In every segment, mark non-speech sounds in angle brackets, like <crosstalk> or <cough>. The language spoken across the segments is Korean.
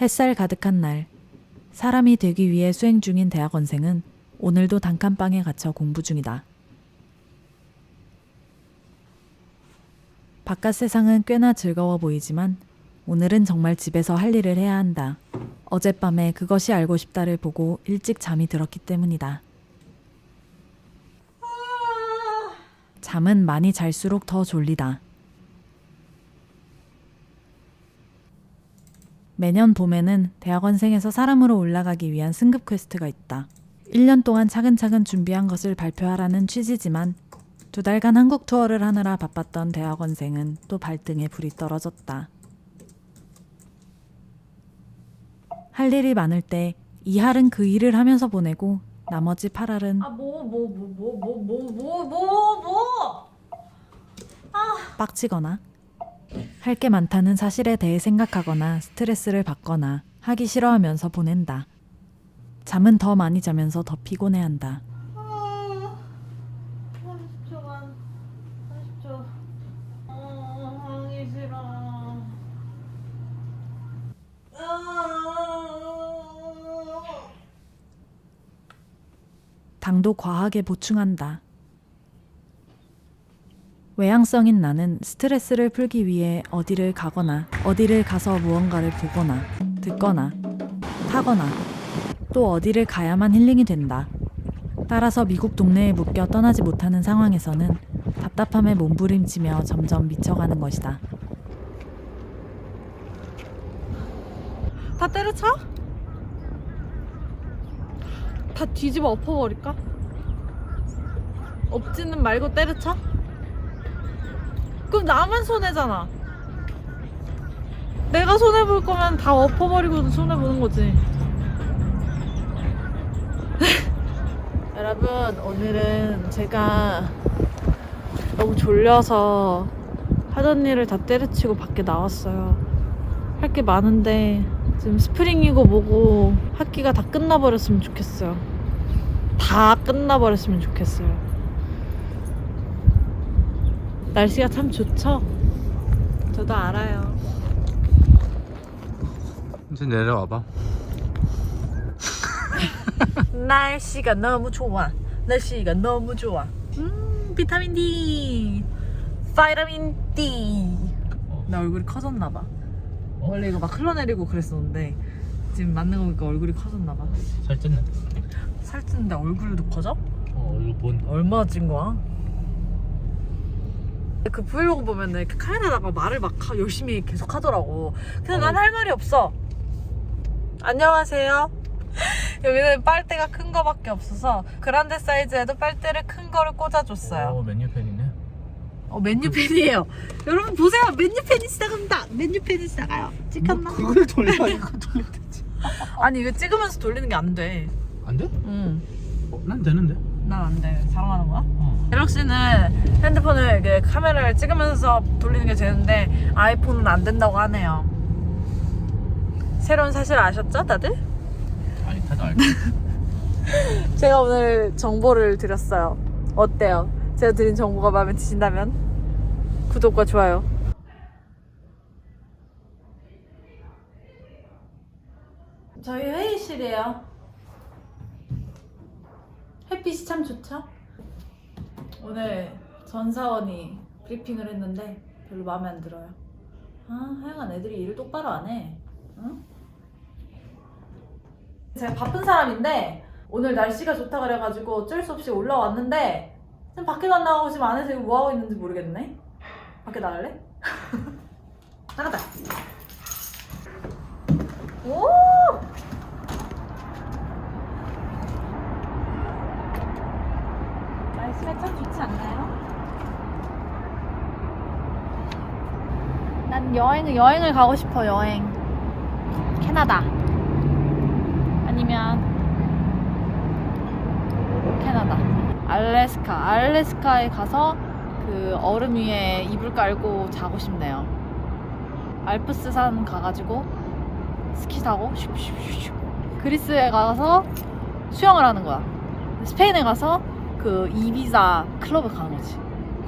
햇살 가득한 날, 사람이 되기 위해 수행 중인 대학원생은 오늘도 단칸방에 갇혀 공부 중이다. 바깥 세상은 꽤나 즐거워 보이지만 오늘은 정말 집에서 할 일을 해야 한다. 어젯밤에 그것이 알고 싶다를 보고 일찍 잠이 들었기 때문이다. 잠은 많이 잘수록 더 졸리다. 매년 봄에는 대학원생에서 사람으로 올라가기 위한 승급 퀘스트가 있다. 1년 동안 차근차근 준비한 것을 발표하라는 취지지만 두 달간 한국 투어를 하느라 바빴던 대학원생은 또 발등에 불이 떨어졌다. 할 일이 많을 때 이할은 그 일을 하면서 보내고 나머지 8할은 아 뭐 뭐 뭐 뭐 뭐 뭐 뭐 뭐뭐 빡치거나 할 게 많다는 사실에 대해 생각하거나 스트레스를 받거나 하기 싫어하면서 보낸다. 잠은 더 많이 자면서 더 피곤해한다. 30초만 30초 어 하기 싫어 아 당도 과하게 보충한다. 외향성인 나는 스트레스를 풀기 위해 어디를 가거나 어디를 가서 무언가를 보거나 듣거나 타거나 또 어디를 가야만 힐링이 된다. 따라서 미국 동네에 묶여 떠나지 못하는 상황에서는 답답함에 몸부림치며 점점 미쳐가는 것이다. 다 때려쳐? 다 뒤집어 엎어버릴까? 엎지는 말고 때려쳐? 그럼 나만 손해잖아 내가 손해 볼 거면 다 엎어버리고 손해 보는 거지 <laughs> 여러분 오늘은 제가 너무 졸려서 하던 일을 다 때려치고 밖에 나왔어요 할 게 많은데 지금 스프링이고 뭐고 학기가 다 끝나버렸으면 좋겠어요. 다 끝나버렸으면 좋겠어요. 날씨가 참 좋죠? 저도 알아요. 이제 내려와봐. <laughs> 날씨가 너무 좋아. 날씨가 너무 좋아. 음, 비타민 D. 바이타민 D. 나 얼굴이 커졌나 봐. 원래 이거 막 흘러내리고 그랬었는데 지금 맞는 거 보니까 얼굴이 커졌나 봐. 살쪘네. 살찌는데 얼굴도 커져? 어, 이거 본. 얼마나 찐 거야? 그 브이로그 보면은 이렇게 카메라다가 말을 막 하- 열심히 계속 하더라고. 근데 난 할 말이 없어. 안녕하세요. <laughs> 여기는 빨대가 큰 거밖에 없어서 그란데 사이즈에도 빨대를 큰 거를 꽂아줬어요. 어, 메뉴팬이네. 어, 맨유팬이에요. 여러분 보세요. 맨유팬이 시작합니다. 맨유팬이 시작해요. 찍혔나? 그걸 돌려 <laughs> 이거 돌려 되지. 아니 이거 찍으면서 돌리는 게 안 돼. 안 돼? 응. 어, 난 되는데. 난 안 돼. 자랑하는 거야? 어. 갤럭시는 핸드폰을 이렇게 카메라를 찍으면서 돌리는 게 되는데 아이폰은 안 된다고 하네요. 새로운 사실 아셨죠, 다들? 아니 다들 알고. <laughs> 제가 오늘 정보를 드렸어요. 어때요? 제가 드린 정보가 마음에 드신다면 구독과 좋아요. 저희 회의실이에요. 햇빛이 참 좋죠? 오늘 전사원이 브리핑을 했는데 별로 마음에 안 들어요. 아, 하여간 애들이 일을 똑바로 안 해. 응? 제가 바쁜 사람인데 오늘 날씨가 좋다 그래가지고 어쩔 수 없이 올라왔는데 지금 밖에 안 나가고 지금 안에서 이거 뭐 하고 있는지 모르겠네. 밖에 나갈래? <laughs> 나가자. 오! 날씨가 참 좋지 않나요? 난 여행 여행을 가고 싶어 여행. 캐나다. 아니면 캐나다. 알래스카. 알래스카에 가서 그 얼음 위에 이불 깔고 자고 싶네요. 알프스산 가가지고 스키 타고 슉슉슉슉. 그리스에 가서 수영을 하는 거야. 스페인에 가서 그 이비자 클럽에 가는 거지.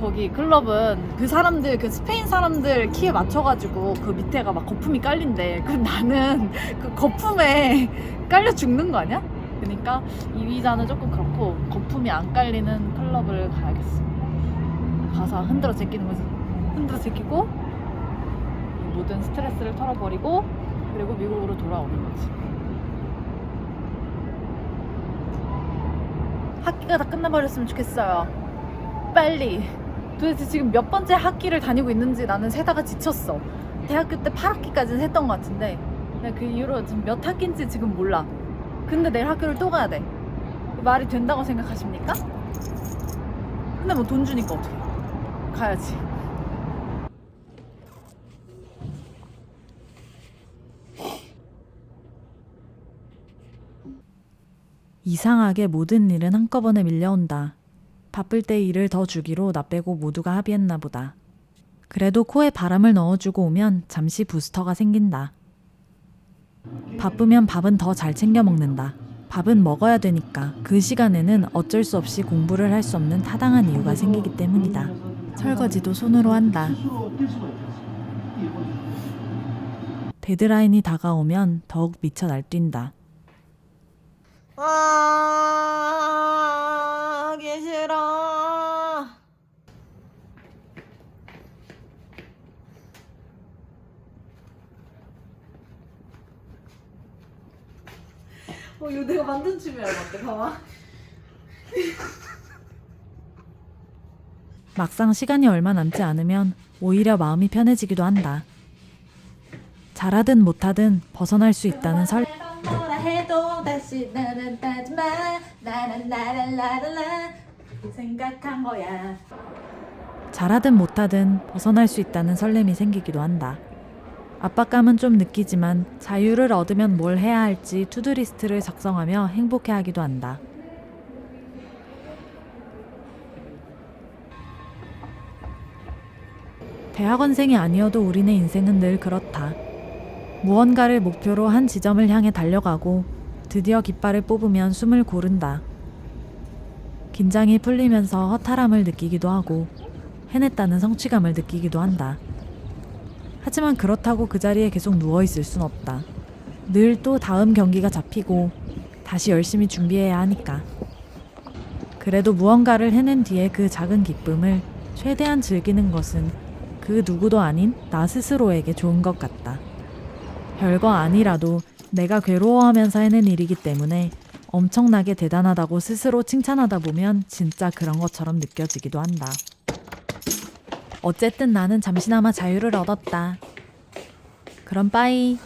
거기 클럽은 그 사람들 그 스페인 사람들 키에 맞춰가지고 그 밑에가 막 거품이 깔린대. 그 나는 <laughs> 그 거품에 <laughs> 깔려 죽는 거 아니야? 그러니까 이 비자는 조금 그렇고 거품이 안 깔리는 클럽을 가야겠어. 가서 흔들어 제끼는 거지. 흔들어 제끼고 이 모든 스트레스를 털어버리고 그리고 미국으로 돌아오는 거지. 학기가 다 끝나버렸으면 좋겠어요. 빨리. 도대체 지금 몇 번째 학기를 다니고 있는지 나는 세다가 지쳤어. 대학교 때 8학기까지는 했던 것 같은데 그 이후로 지금 몇 학기인지 지금 몰라. 근데 내일 학교를 또 가야 돼. 말이 된다고 생각하십니까? 근데 뭐 돈 주니까 어떡해. 가야지. 이상하게 모든 일은 한꺼번에 밀려온다. 바쁠 때 일을 더 주기로 나 빼고 모두가 합의했나 보다. 그래도 코에 바람을 넣어주고 오면 잠시 부스터가 생긴다. 바쁘면 밥은 더 잘 챙겨 먹는다. 밥은 먹어야 되니까 그 시간에는 어쩔 수 없이 공부를 할 수 없는 타당한 이유가 생기기 때문이다. 설거지도 손으로 한다. 데드라인이 다가오면 더욱 미쳐 날뛴다. 아, 하기 싫어. 어, 이거 내가 만든 춤이야, 맞대, 봐봐. 막상 시간이 얼마 남지 않으면 오히려 마음이 편해지기도 한다. 잘하든 못하든 벗어날 수 있다는 설 뭐라 해도 다시 나는 따지마 나는 라라라라라 생각한 거야. 잘하든 못하든 벗어날 수 있다는 설렘이 생기기도 한다. 압박감은 좀 느끼지만 자유를 얻으면 뭘 해야 할지 투두리스트를 작성하며 행복해하기도 한다. 대학원생이 아니어도 우리네 인생은 늘 그렇다. 무언가를 목표로 한 지점을 향해 달려가고 드디어 깃발을 뽑으면 숨을 고른다. 긴장이 풀리면서 허탈함을 느끼기도 하고 해냈다는 성취감을 느끼기도 한다. 하지만 그렇다고 그 자리에 계속 누워 있을 순 없다. 늘 또 다음 경기가 잡히고 다시 열심히 준비해야 하니까. 그래도 무언가를 해낸 뒤에 그 작은 기쁨을 최대한 즐기는 것은 그 누구도 아닌 나 스스로에게 좋은 것 같다. 별거 아니라도 내가 괴로워하면서 해낸 일이기 때문에 엄청나게 대단하다고 스스로 칭찬하다 보면 진짜 그런 것처럼 느껴지기도 한다. 어쨌든 나는 잠시나마 자유를 얻었다. 그럼 빠이.